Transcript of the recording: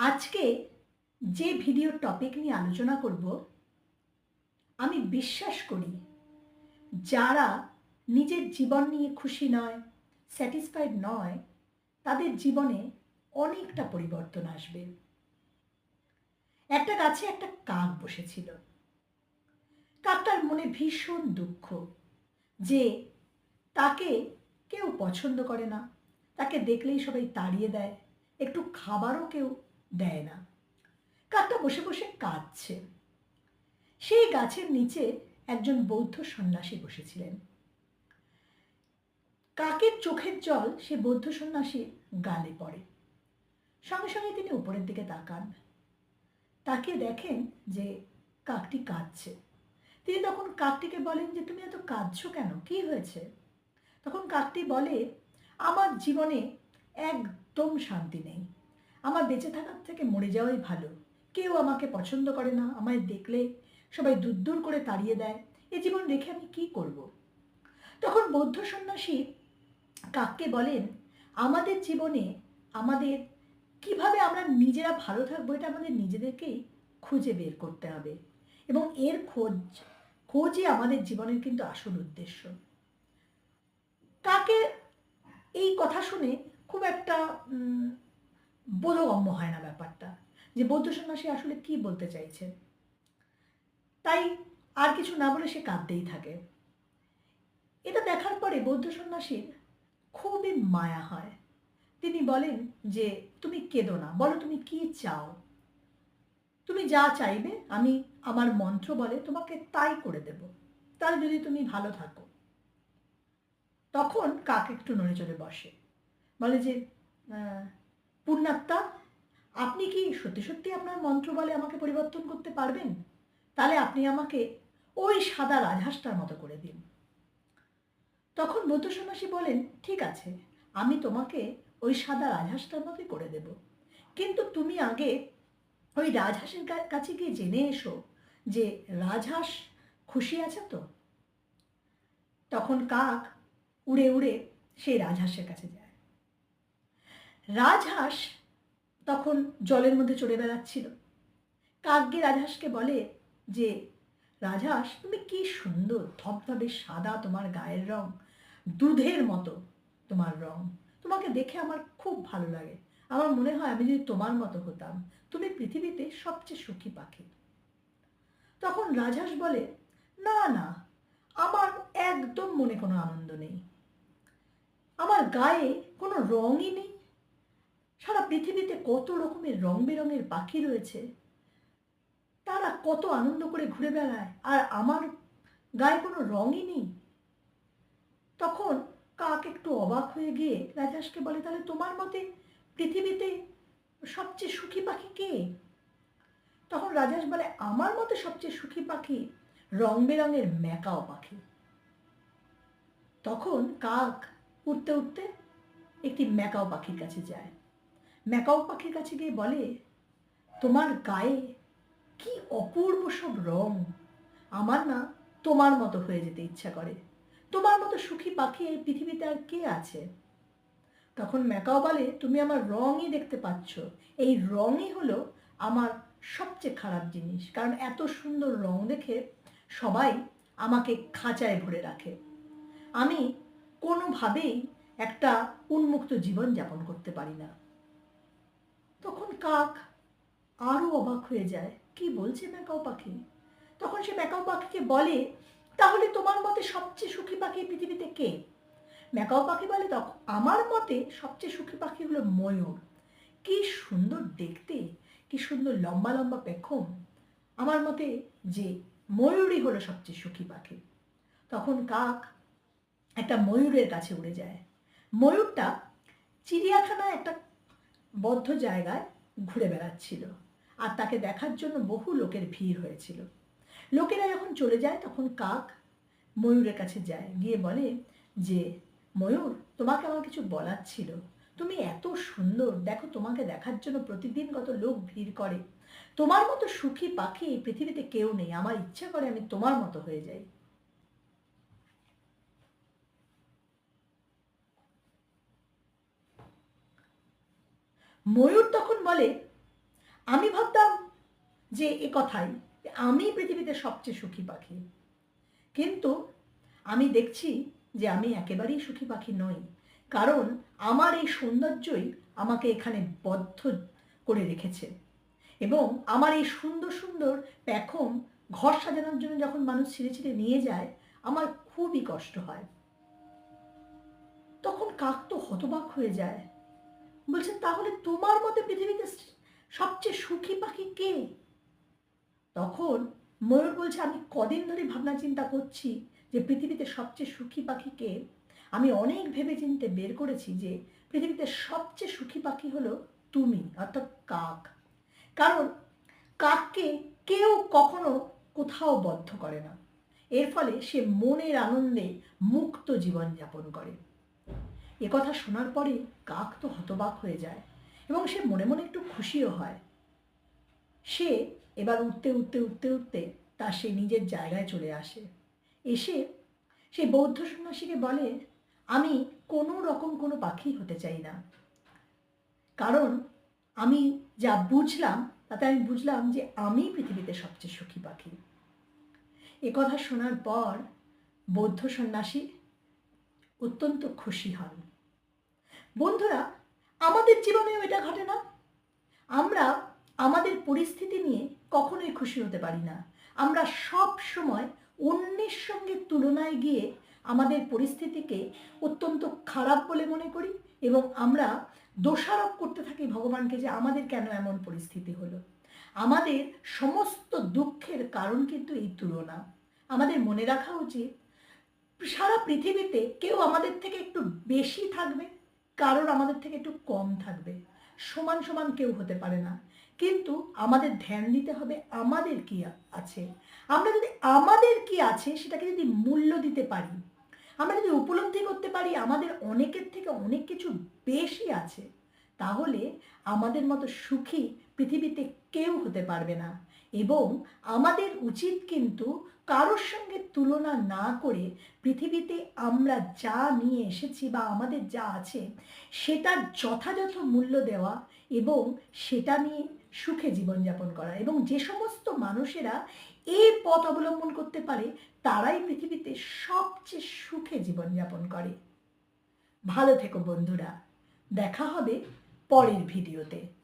আজকে যে ভিডিওর টপিক নিয়ে আলোচনা করব, আমি বিশ্বাস করি যারা নিজের জীবন নিয়ে খুশি নয় স্যাটিসফাইড নয়, তাদের জীবনে অনেকটা পরিবর্তন আসবে। একটা গাছে একটা কাক বসেছিল। কাকটার মনে ভীষণ দুঃখ যে তাকে কেউ পছন্দ করে না। তাকে দেখলেই সবাই তাড়িয়ে দেয়। একটু খাবারও কেউ দেয় না। কাকটা বসে বসে কাঁদছে। সেই গাছের নিচে একজন বৌদ্ধ সন্ন্যাসী বসেছিলেন। কাকের চোখের জল সে বৌদ্ধ সন্ন্যাসীর গালে পড়ে। সঙ্গে সঙ্গে তিনি উপরের দিকে তাকান। তাকে দেখেন যে কাকটি কাঁদছে। তিনি তখন কাকটিকে বলেন যে, তুমি এত কাঁদছো কেন? কি হয়েছে? তখন কাকটি বলে, আমার জীবনে একদম শান্তি নেই। আমার বেঁচে থাকার থেকে মরে যাওয়াই ভালো। কেউ আমাকে পছন্দ করে না, আমায় দেখলে সবাই দূর দূর করে তাড়িয়ে দেয়। এ জীবন রেখে আমি কি করব। তখন বৌদ্ধ সন্ন্যাসী কাককে বলেন, আমাদের জীবনে আমাদের কীভাবে আমরা নিজেরা ভালো থাকব এটা আমাদের নিজেদেরকেই খুঁজে বের করতে হবে। এবং এর খোঁজ, খোঁজই আমাদের জীবনের কিন্তু আসল উদ্দেশ্য। কাকে এই কথা শুনে খুব একটা বোধগম্য হয় না ব্যাপারটা। যে বৌদ্ধ সন্ন্যাসী আসলে কি বলতে চাইছে তাই আর কিছু না বলে সে কাঁদতেই থাকে। এটা দেখার পরে বৌদ্ধ সন্ন্যাসীর খুবই মায়া হয়। তিনি বলেন যে, তুমি কেঁদো না। বলো তুমি কি চাও? তুমি যা চাইবে, আমি আমার মন্ত্র বলে তোমাকে তাই করে দেব। তাহলে যদি তুমি ভালো থাকো। তখন কাক একটু নড়ে চড়ে বসে। বলে যে পূর্ণাত্মা আপনি কি সত্যি সত্যি আপনার মন্ত্র বলে আমাকে পরিবর্তন করতে পারবেন? তাহলে আপনি আমাকে ওই সাদা রাজহাঁসটার মতো করে দিন। তখন বৌদ্ধ সন্ন্যাসী বলেন, ঠিক আছে, আমি তোমাকে ওই সাদা রাজহাঁসটার মতোই করে দেব। কিন্তু তুমি আগে ওই রাজহাঁসের কাছে গিয়ে জেনে এসো যে রাজহাঁস খুশি আছে তো? তখন কাক উড়ে উড়ে সেই রাজহাঁসের কাছে যায়। রাজহাঁস তখন জলের মধ্যে চড়ে বেড়াচ্ছিল। কাক গিয়ে রাজহাঁসকে বলে যে, রাজহাঁস, তুমি কি সুন্দর, ধবধবে সাদা তোমার গায়ের রং, দুধের মতো তোমার রং। তোমাকে দেখে আমার খুব ভালো লাগে। আমার মনে হয় আমি যদি তোমার মতো হতাম, তুমি পৃথিবীতে সবচেয়ে সুখী পাখি। তখন রাজহাঁস বলে, না না, আমার একদম মনে কোনো আনন্দ নেই। আমার গায়ে কোনো রঙই নেই। সারা পৃথিবীতে কত রকমের রং বেরঙের পাখি রয়েছে। তারা কত আনন্দ করে ঘুরে বেড়ায়, আর আমার গায়ে কোনো রঙই নেই। তখন কাক একটু অবাক হয়ে গিয়ে রাজহাঁসকে বলে, তাহলে তোমার মতে পৃথিবীতে সবচেয়ে সুখী পাখি কে? তখন রাজহাঁস বলে, আমার মতে সবচেয়ে সুখী পাখি রং বেরঙের ম্যাকাও পাখি। তখন কাক উঠতে উঠতে একটি ম্যাকাও পাখির কাছে যায়। ম্যাকাও পাখির কাছে গিয়ে বলে, তোমার গায়ে কি অপূর্ব সব রং। আমার না তোমার মতো হয়ে যেতে ইচ্ছা করে। তোমার মতো সুখী পাখি এই পৃথিবীতে আর কে আছে? তখন ম্যাকাও বলে, তুমি আমার রঙই দেখতে পাচ্ছ। এই রঙই হলো আমার সবচেয়ে খারাপ জিনিস। কারণ এত সুন্দর রং দেখে সবাই আমাকে খাঁচায় ভরে রাখে। আমি কোনোভাবেই একটা উন্মুক্ত জীবন যাপন করতে পারি না। তখন কাক আরও অবাক হয়ে যায়। কি বলছে ম্যাকাও পাখি? তখন সে ম্যাকাও পাখিকে বলে, তাহলে তোমার মতে সবচেয়ে সুখী পাখি পৃথিবীতে কে? ম্যাকাও পাখি বলে তখন আমার মতে সবচেয়ে সুখী পাখি হলো ময়ূর। কি সুন্দর দেখতে, কি সুন্দর লম্বা লম্বা পেখম। আমার মতে যে ময়ূরই হলো সবচেয়ে সুখী পাখি। তখন কাক একটা ময়ূরের কাছে উড়ে যায়। ময়ূরটা চিড়িয়াখানায় একটা বদ্ধ জায়গায় ঘুরে বেড়াচ্ছিল। আর তাকে দেখার জন্য বহু লোকের ভিড় হয়েছিল। লোকেরা যখন চলে যায়, তখন কাক ময়ূরের কাছে যায়। গিয়ে বলে যে, ময়ূর, তোমাকে আমার কিছু বলার ছিল। তুমি এত সুন্দর। দেখো, তোমাকে দেখার জন্য প্রতিদিন কত লোক ভিড় করে। তোমার মতো সুখী পাখি পৃথিবীতে কেউ নেই। আমার ইচ্ছা করে আমি তোমার মতো হয়ে যাই। ময়ূর তখন বলে, আমি ভাবতাম যে এ কথাই আমি পৃথিবীতে সবচেয়ে সুখী পাখি। কিন্তু আমি দেখছি যে আমি একেবারেই সুখী পাখি নই, কারণ আমার এই সৌন্দর্যই আমাকে এখানে বদ্ধ করে রেখেছে। এবং আমার এই সুন্দর সুন্দর প্যাখম ঘর সাজানোর জন্য যখন মানুষ ছিঁড়ে ছিঁড়ে নিয়ে যায়, আমার খুবই কষ্ট হয়। তখন কাক তো হতবাক হয়ে যায়। বলছে তাহলে তোমার মতে পৃথিবীতে সবচেয়ে সুখী পাখি কে? তখন ময়ূর বলছে, আমি কদিন ধরে ভাবনা চিন্তা করছি যে পৃথিবীতে সবচেয়ে সুখী পাখি কে? আমি অনেক ভেবে চিনতে বের করেছি যে পৃথিবীতে সবচেয়ে সুখী পাখি হলো তুমি, অর্থাৎ কাক। কারণ কাককে কেউ কখনো কোথাও বদ্ধ করে না। এর ফলে সে মনের আনন্দে মুক্ত জীবনযাপন করে। কথা শোনার পরে কাক তো হতবাক হয়ে যায় এবং সে মনে মনে একটু খুশিও হয়। সে এবার উঠতে উঠতে উঠতে উঠতে তার সে নিজের জায়গায় চলে আসে। এসে সে বৌদ্ধ সন্ন্যাসীকে বলে, আমি কোনো রকম কোনো পাখি হতে চাই না। কারণ আমি যা বুঝলাম, তাতে আমি বুঝলাম যে আমি পৃথিবীতে সবচেয়ে সুখী পাখি। কথা শোনার পর বৌদ্ধ সন্ন্যাসী অত্যন্ত খুশি হন। বন্ধুরা, আমাদের জীবনেও এটা ঘটে না। আমরা আমাদের পরিস্থিতি নিয়ে কখনোই খুশি হতে পারি না। আমরা সব সময় অন্যের সঙ্গে তুলনায় গিয়ে আমাদের পরিস্থিতিকে অত্যন্ত খারাপ বলে মনে করি এবং আমরা দোষারোপ করতে থাকি ভগবানকে যে আমাদের কেন এমন পরিস্থিতি হলো। আমাদের সমস্ত দুঃখের কারণ কিন্তু এই তুলনা। আমাদের মনে রাখা উচিত সারা পৃথিবীতে কেউ আমাদের থেকে একটু বেশি থাকবে, কারণ আমাদের থেকে একটু কম থাকবে। সমান সমান কেউ হতে পারে না। কিন্তু আমাদের ধ্যান দিতে হবে আমাদের কি আছে। আমরা যদি আমাদের কি আছে সেটাকে যদি মূল্য দিতে পারি, আমরা যদি উপলব্ধি করতে পারি আমাদের অনেকের থেকে অনেক কিছু বেশি আছে, তাহলে আমাদের মতো সুখী পৃথিবীতে কেউ হতে পারবে না। এবং আমাদের উচিত কিন্তু কারোর সঙ্গে তুলনা না করে পৃথিবীতে আমরা যা নিয়ে এসেছি বা আমাদের যা আছে, সেটার যথাযথ মূল্য দেওয়া এবং সেটা নিয়ে সুখে জীবনযাপন করা। এবং যে সমস্ত মানুষেরা এই পথ অবলম্বন করতে পারে, তারাই পৃথিবীতে সবচেয়ে সুখে জীবনযাপন করে। ভালো থেকো বন্ধুরা। দেখা হবে পরের ভিডিওতে।